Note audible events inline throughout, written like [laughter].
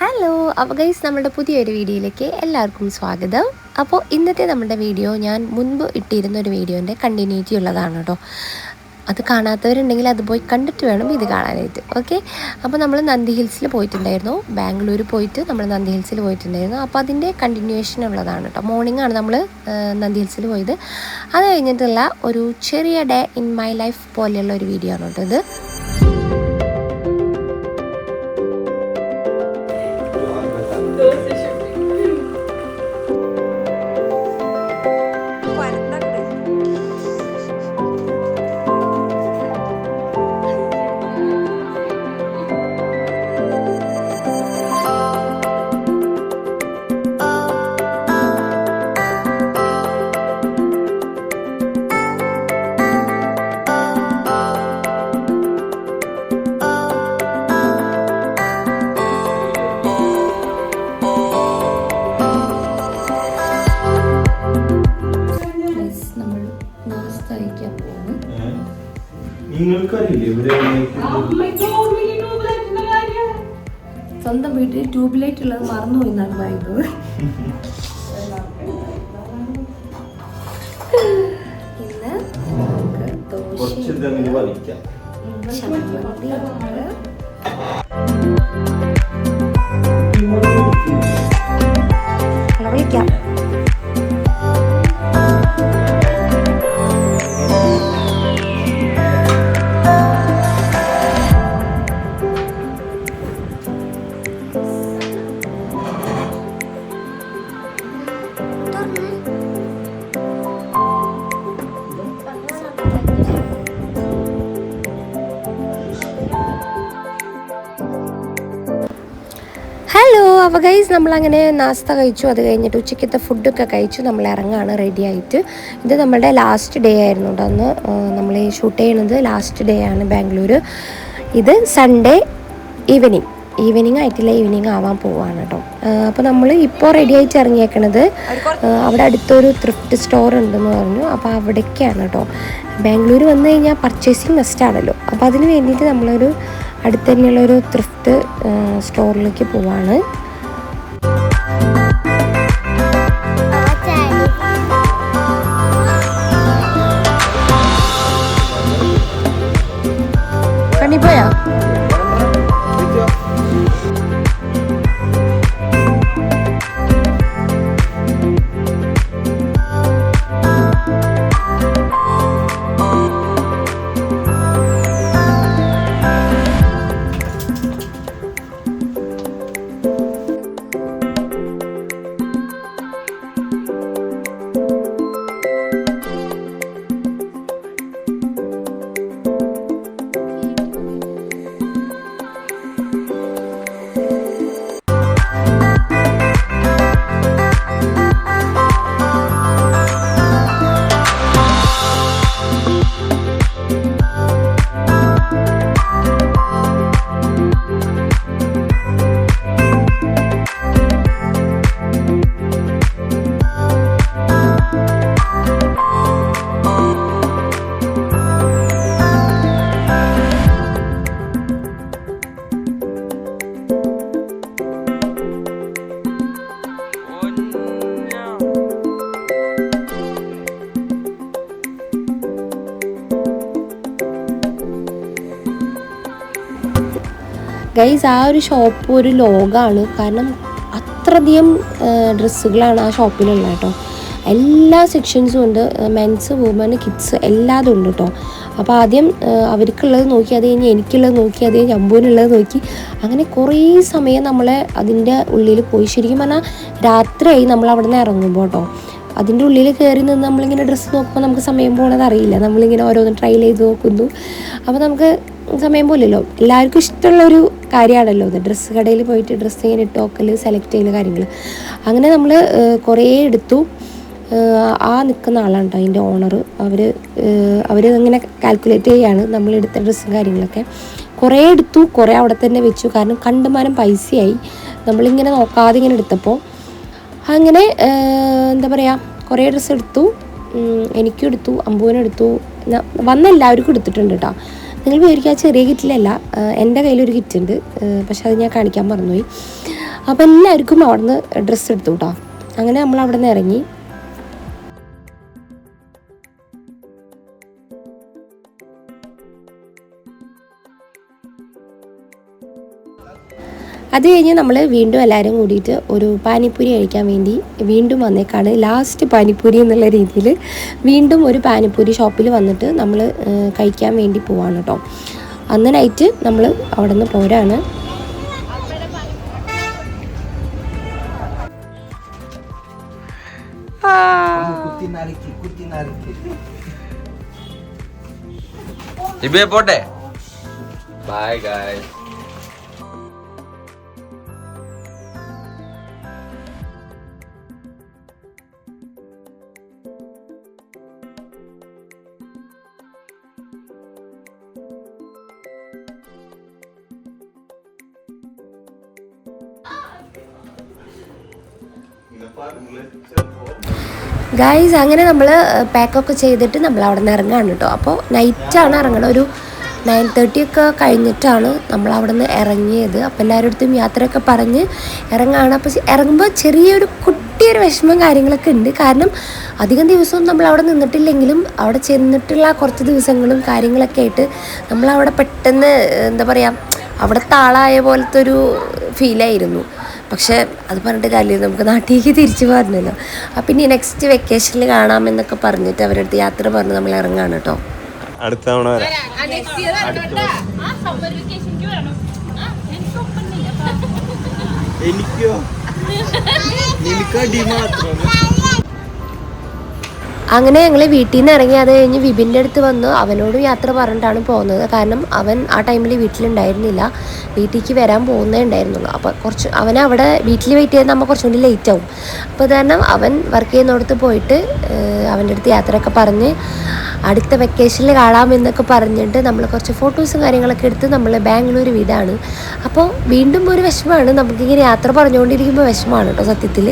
Hello അപ്പോൾ guys നമ്മുടെ പുതിയൊരു വീഡിയോയിലേക്ക് എല്ലാവർക്കും സ്വാഗതം. അപ്പോൾ ഇന്നത്തെ നമ്മുടെ വീഡിയോ ഞാൻ മുൻപ് ഇട്ടിരുന്ന ഒരു വീഡിയോന്റെ കണ്ടിന്യൂറ്റി ഉള്ളതാണ് കേട്ടോ. അത് കാണാത്തവരുണ്ടെങ്കിൽ അത് പോയി കണ്ടിട്ട് വേണം ഇത് കാണാനായിട്ട്. ഓക്കെ അപ്പോൾ നമ്മൾ നന്ദി ഹിൽസിൽ പോയിട്ടുണ്ടായിരുന്നു. ബാംഗ്ലൂർ പോയിട്ട് നമ്മൾ നന്ദി ഹിൽസിൽ പോയിട്ടുണ്ടായിരുന്നു. അപ്പോൾ അതിന്റെ കണ്ടിന്യൂഷൻ ഉള്ളതാണ് കേട്ടോ. മോർണിംഗ് ആണ് നമ്മൾ നന്ദി ഹിൽസിൽ പോയത്. അത് കഴിഞ്ഞിട്ടുള്ള ഒരു ചെറിയ ഡേ ഇൻ മൈ ലൈഫ് പോലെയുള്ള ഒരു വീഡിയോ ആണ് കേട്ടോ ഇത്. നിങ്ങൾക്കറിയില്ലേ ഇവിടെ സ്വന്തം വീട്ടിൽ ട്യൂബ് ലൈറ്റ് ഉള്ളത് മറന്നുപോയി എന്നാണ് പറയുന്നത്. ഇന്ന് ദോശ വിളിക്കാം. അപ്പോൾ ഗൈസ് നമ്മളങ്ങനെ നാസ്ത കഴിച്ചു. അത് കഴിഞ്ഞിട്ട് ഉച്ചയ്ക്കത്തെ ഫുഡൊക്കെ കഴിച്ചു. നമ്മൾ ഇറങ്ങാണ് റെഡി ആയിട്ട്. ഇത് നമ്മുടെ ലാസ്റ്റ് ഡേ ആയിരുന്നു കേട്ടോ അന്ന്. നമ്മൾ ഷൂട്ട് ചെയ്യണത് ലാസ്റ്റ് ഡേ ആണ് ബാംഗ്ലൂർ ഇത് സൺഡേ ഈവനിങ് ഈവനിങ് ആയിട്ടില്ല ഈവനിങ് ആവാൻ പോവാണ് കേട്ടോ. അപ്പോൾ നമ്മൾ ഇപ്പോൾ റെഡി ആയിട്ട് ഇറങ്ങിയേക്കണത് അവിടെ അടുത്തൊരു ത്രിഫ്റ്റ് സ്റ്റോർ ഉണ്ടെന്ന് പറഞ്ഞു. അപ്പോൾ അവിടേക്കാണ് കേട്ടോ. ബാംഗ്ലൂർ വന്നു കഴിഞ്ഞാൽ പർച്ചേസിങ് മസ്റ്റ് ആണല്ലോ. അപ്പോൾ അതിന് വേണ്ടിയിട്ട് നമ്മളൊരു അടുത്ത് തന്നെയുള്ള ഒരു ത്രിഫ്റ്റ് സ്റ്റോറിലേക്ക് പോവാണ്. ഗൈസ് ആ ഒരു ഷോപ്പ് ഒരു ലോകമാണ് കാരണം അത്രയധികം ഡ്രസ്സുകളാണ് ആ ഷോപ്പിലുള്ളത് കേട്ടോ. എല്ലാ സെക്ഷൻസും ഉണ്ട്. മെൻസ് വുമൻ കിഡ്സ് എല്ലാതും ഉണ്ട് കേട്ടോ. അപ്പോൾ ആദ്യം അവർക്കുള്ളത് നോക്കി അത് കഴിഞ്ഞ് എനിക്കുള്ളത് നോക്കി അത് കഴിഞ്ഞ് അമ്പൂനുള്ളത് നോക്കി. അങ്ങനെ കുറേ സമയം നമ്മളെ അതിന്റെ ഉള്ളിൽ പോയി. ശരിക്കും പറഞ്ഞാൽ രാത്രിയായി നമ്മൾ അവിടെ നിന്ന് ഇറങ്ങുമ്പോൾ കേട്ടോ. അതിന്റെ ഉള്ളിൽ കയറി നിന്ന് നമ്മളിങ്ങനെ ഡ്രസ്സ് നോക്കുമ്പോൾ നമുക്ക് സമയം പോകണത് അറിയില്ല. നമ്മളിങ്ങനെ ഓരോന്ന് ട്രൈ ചെയ്ത് നോക്കുന്നു. അപ്പോൾ നമുക്ക് സമയം പോലല്ലോ എല്ലാവർക്കും ഇഷ്ടമുള്ളൊരു കാര്യമാണല്ലോ ഇത്. ഡ്രസ്സ് കടയിൽ പോയിട്ട് ഡ്രസ്സ് ഇങ്ങനെ ഇട്ട് നോക്കൽ സെലക്ട് ചെയ്യുന്ന കാര്യങ്ങൾ അങ്ങനെ നമ്മൾ കുറേ എടുത്തു. ആ നിൽക്കുന്ന ആളാണ് കേട്ടോ അതിന്റെ ഓണർ അവർ അവർ ഇങ്ങനെ കാൽക്കുലേറ്റ് ചെയ്യാണ് നമ്മൾ എടുത്ത ഡ്രസ്സും കാര്യങ്ങളൊക്കെ. കുറേ എടുത്തു കുറേ അവിടെ തന്നെ വെച്ചു. കാരണം കണ്ടുമാനം പൈസയായി. നമ്മളിങ്ങനെ നോക്കാതെ ഇങ്ങനെ എടുത്തപ്പോൾ അങ്ങനെ എന്താ പറയുക കുറേ ഡ്രസ്സ് എടുത്തു. എനിക്കും എടുത്തു അമ്പുവിനും എടുത്തു. വന്ന എല്ലാവർക്കും എടുത്തിട്ടുണ്ട് കേട്ടോ നിങ്ങൾ വിചാരിക്കുക ചെറിയ കിറ്റിലല്ല. എന്റെ കയ്യിലൊരു കിറ്റ് ഉണ്ട് പക്ഷെ അത് ഞാൻ കാണിക്കാൻ മറന്നുപോയി. അപ്പോൾ എല്ലാവർക്കും അവിടുന്ന് ഡ്രസ്സ് എടുത്തു കേട്ടോ അങ്ങനെ നമ്മൾ അവിടെ നിന്ന് ഇറങ്ങി. അത് കഴിഞ്ഞ് നമ്മൾ വീണ്ടും എല്ലാവരും കൂടിയിട്ട് ഒരു പാനിപ്പൂരി കഴിക്കാൻ വേണ്ടി വീണ്ടും വന്നേക്കാണ്. ലാസ്റ്റ് പാനിപ്പൂരി എന്നുള്ള രീതിയിൽ വീണ്ടും ഒരു പാനിപ്പൂരി ഷോപ്പിൽ വന്നിട്ട് നമ്മൾ കഴിക്കാൻ വേണ്ടി പോവാണ് കേട്ടോ അന്ന് നൈറ്റ് നമ്മൾ അവിടെ നിന്ന് പോരാണ് പോട്ടെ. ബൈ ഗായ് ഗായ്സ് അങ്ങനെ നമ്മൾ പാക്കൊക്കെ ചെയ്തിട്ട് നമ്മൾ അവിടെ നിന്ന് ഇറങ്ങാണ് കേട്ടോ അപ്പോൾ നൈറ്റാണ് ഇറങ്ങണം ഒരു നയൻ തേർട്ടി ഒക്കെ കഴിഞ്ഞിട്ടാണ് നമ്മൾ അവിടെ നിന്ന് ഇറങ്ങിയത്. അപ്പോൾ എല്ലാവരുടെ അടുത്തും യാത്രയൊക്കെ പറഞ്ഞ് ഇറങ്ങാണ്. അപ്പോൾ ഇറങ്ങുമ്പോൾ ചെറിയൊരു കുട്ടിയൊരു വിഷമം കാര്യങ്ങളൊക്കെ ഉണ്ട്. കാരണം അധികം ദിവസവും നമ്മൾ അവിടെ നിന്നിട്ടില്ലെങ്കിലും അവിടെ ചെന്നിട്ടുള്ള കുറച്ച് ദിവസങ്ങളും കാര്യങ്ങളൊക്കെ ആയിട്ട് നമ്മളവിടെ പെട്ടെന്ന് എന്താ പറയുക അവിടുത്തെ ആളായ പോലത്തെ ഒരു ഫീലായിരുന്നു പക്ഷേ അത് പറഞ്ഞിട്ട് കാര്യമില്ല. നമുക്ക് നാട്ടിലേക്ക് തിരിച്ചു പോരണല്ലോ അപ്പം ഇനി നെക്സ്റ്റ് വെക്കേഷനിൽ കാണാമെന്നൊക്കെ പറഞ്ഞിട്ട് അവരുടെ അടുത്ത് യാത്ര പറഞ്ഞ് നമ്മൾ ഇറങ്ങാണ് കേട്ടോ. അടുത്ത തവണ എനിക്കോ [laughs] എനിക്കടി മാത്രം. അങ്ങനെ ഞങ്ങൾ വീട്ടിൽ നിന്ന് ഇറങ്ങി അത് കഴിഞ്ഞ് വിപിന്റെ അടുത്ത് വന്ന് അവനോടും യാത്ര പറഞ്ഞിട്ടാണ് പോകുന്നത്. കാരണം അവൻ ആ ടൈമിൽ വീട്ടിലുണ്ടായിരുന്നില്ല. വീട്ടിലേക്ക് വരാൻ പോകുന്നേ ഉണ്ടായിരുന്നുള്ളൂ. അപ്പോൾ കുറച്ച് അവൻ അവിടെ വീട്ടിൽ വെയിറ്റ് ചെയ്ത് നമ്മൾ കുറച്ചും കൂടി ലേറ്റ് ആവും. അപ്പോൾ കാരണം അവൻ വർക്ക് ചെയ്യുന്നിടത്ത് പോയിട്ട് അവന്റെ അടുത്ത് യാത്രയൊക്കെ പറഞ്ഞ് അടുത്ത വെക്കേഷനിൽ കാണാമെന്നൊക്കെ പറഞ്ഞിട്ട് നമ്മൾ കുറച്ച് ഫോട്ടോസും കാര്യങ്ങളൊക്കെ എടുത്ത് നമ്മൾ ബാംഗ്ലൂർ വീടാണ്. അപ്പോൾ വീണ്ടും ഒരു വിഷമമാണ്. നമുക്കിങ്ങനെ യാത്ര പറഞ്ഞുകൊണ്ടിരിക്കുമ്പോൾ വിഷമമാണ് കേട്ടോ സത്യത്തിൽ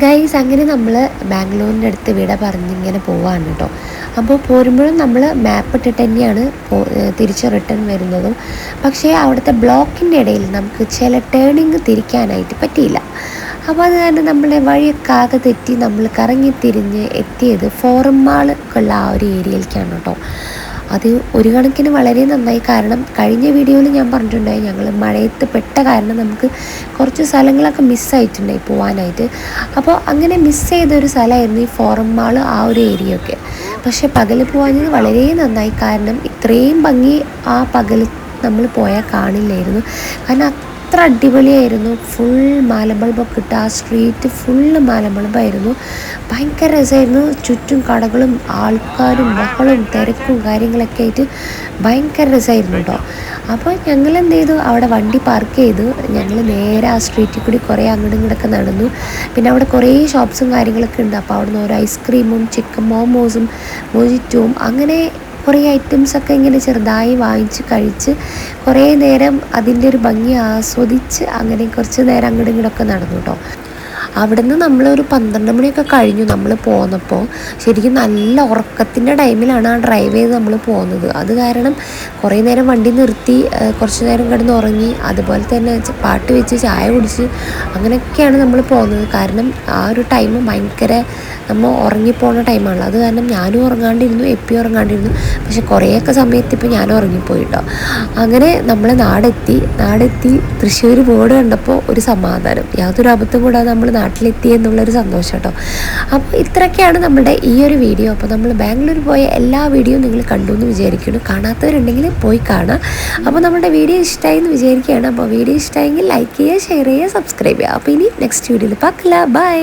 ഗൈസ് അങ്ങനെ നമ്മൾ ബാംഗ്ലൂരിന്റെ അടുത്ത് വിട പറഞ്ഞിങ്ങനെ പോവാണ് കേട്ടോ അപ്പോൾ പോരുമ്പോഴും നമ്മൾ മാപ്പ് ഇട്ടിട്ട് തന്നെയാണ് തിരിച്ച് റിട്ടേൺ വരുന്നതും. പക്ഷേ അവിടുത്തെ ബ്ലോക്കിന്റെ ഇടയിൽ നമുക്ക് ചില ടേണിങ് തിരിക്കാനായിട്ട് പറ്റിയില്ല. അപ്പോൾ അത് കാരണം നമ്മളെ വഴിയൊക്കെ ആകെ തെറ്റി നമ്മൾ കറങ്ങി തിരിഞ്ഞ് എത്തിയത് ഫോറം മാളുള്ള ആ ഒരു ഏരിയയിലേക്കാണ് കേട്ടോ. അത് ഒരു കണക്കിന് വളരെ നന്നായി. കാരണം കഴിഞ്ഞ വീഡിയോയിൽ ഞാൻ പറഞ്ഞിട്ടുണ്ടായി ഞങ്ങൾ മഴയത്ത് പെട്ട കാരണം നമുക്ക് കുറച്ച് സ്ഥലങ്ങളൊക്കെ മിസ്സായിട്ടുണ്ടായി പോകാനായിട്ട് അപ്പോൾ അങ്ങനെ മിസ് ചെയ്ത ഒരു സ്ഥലമായിരുന്നു ഈ ഫോറം മാൾ ആ ഒരു ഏരിയ ഒക്കെ. പക്ഷേ പകൽ പോകാഞ്ഞത് വളരെ നന്നായി. കാരണം ഇത്രയും ഭംഗി ആ പകൽ നമ്മൾ പോയാൽ കാണില്ലായിരുന്നു. കാരണം അത്ര അടിപൊളിയായിരുന്നു. ഫുൾ മാലബൾബൊക്കെ ഇട്ട് ആ സ്ട്രീറ്റ് ഫുള്ള് മാലമ്പളമ്പായിരുന്നു ഭയങ്കര രസമായിരുന്നു ചുറ്റും കടകളും ആൾക്കാരും മക്കളും തിരക്കും കാര്യങ്ങളൊക്കെ ആയിട്ട് ഭയങ്കര രസമായിരുന്നു കേട്ടോ. അപ്പോൾ ഞങ്ങൾ എന്ത് ചെയ്തു? അവിടെ വണ്ടി പാർക്ക് ചെയ്തു. ഞങ്ങൾ നേരെ ആ സ്ട്രീറ്റിൽ കൂടി കുറേ അങ്ങോട്ടും ഇങ്ങോട്ടൊക്കെ നടന്നു. പിന്നെ അവിടെ കുറേ ഷോപ്സും കാര്യങ്ങളൊക്കെ ഉണ്ട്. അപ്പോൾ അവിടുന്ന് ഓരോ ഐസ്ക്രീമും ചിക്കൻ മോമോസും മൊജിറ്റും അങ്ങനെ കുറേ ഐറ്റംസൊക്കെ ഇങ്ങനെ ചെറുതായി വാങ്ങിച്ച് കഴിച്ച് കുറേ നേരം അതിന്റെ ഒരു ഭംഗി ആസ്വദിച്ച് അങ്ങനെ കുറച്ച് നേരം അങ്ങോട്ടും ഇങ്ങോട്ടൊക്കെ നടന്നു കേട്ടോ. അവിടുന്ന് നമ്മളൊരു പന്ത്രണ്ട് മണിയൊക്കെ കഴിഞ്ഞു നമ്മൾ പോന്നപ്പോൾ ശരിക്കും നല്ല ഉറക്കത്തിന്റെ ടൈമിലാണ് ആ ഡ്രൈവ് ചെയ്ത് നമ്മൾ പോകുന്നത് അത് കാരണം കുറേ നേരം വണ്ടി നിർത്തി കുറച്ച് നേരം കിടന്ന് ഉറങ്ങി അതുപോലെ തന്നെ പാട്ട് വെച്ച് ചായ കുടിച്ച് അങ്ങനെയൊക്കെയാണ് നമ്മൾ പോകുന്നത് കാരണം ആ ഒരു ടൈം ഭയങ്കര നമ്മൾ ഉറങ്ങിപ്പോണ ടൈമാണല്ലോ അത് കാരണം ഞാനും ഉറങ്ങാണ്ടിരുന്നു എപ്പി ഉറങ്ങാണ്ടിരുന്നു. പക്ഷെ കുറേയൊക്കെ സമയത്ത് ഇപ്പോൾ ഞാൻ ഉറങ്ങിപ്പോയി കേട്ടോ അങ്ങനെ നമ്മൾ നാടെത്തി നാടെത്തി തൃശ്ശൂർ ബോർഡ് കണ്ടപ്പോൾ ഒരു സമാധാനം. യാതൊരു അബദ്ധം കൂടാതെ നമ്മൾ നാട്ടിലെത്തി എന്നുള്ളൊരു സന്തോഷം കേട്ടോ അപ്പോൾ ഇത്രയൊക്കെയാണ് നമ്മുടെ ഈ ഒരു വീഡിയോ. അപ്പോൾ നമ്മൾ ബാംഗ്ലൂർ പോയ എല്ലാ വീഡിയോയും നിങ്ങൾ കണ്ടു എന്ന് വിചാരിക്കുന്നു. കാണാത്തവരുണ്ടെങ്കിൽ പോയി കാണാം. അപ്പോൾ നമ്മുടെ വീഡിയോ ഇഷ്ടമായി എന്ന് വിചാരിക്കുകയാണ്. അപ്പോൾ വീഡിയോ ഇഷ്ടമായെങ്കിൽ ലൈക്ക് ചെയ്യുക ഷെയർ ചെയ്യുക സബ്സ്ക്രൈബ് ചെയ്യുക. അപ്പോൾ ഇനി നെക്സ്റ്റ് വീഡിയോയിൽ പാക്കില്ല ബൈ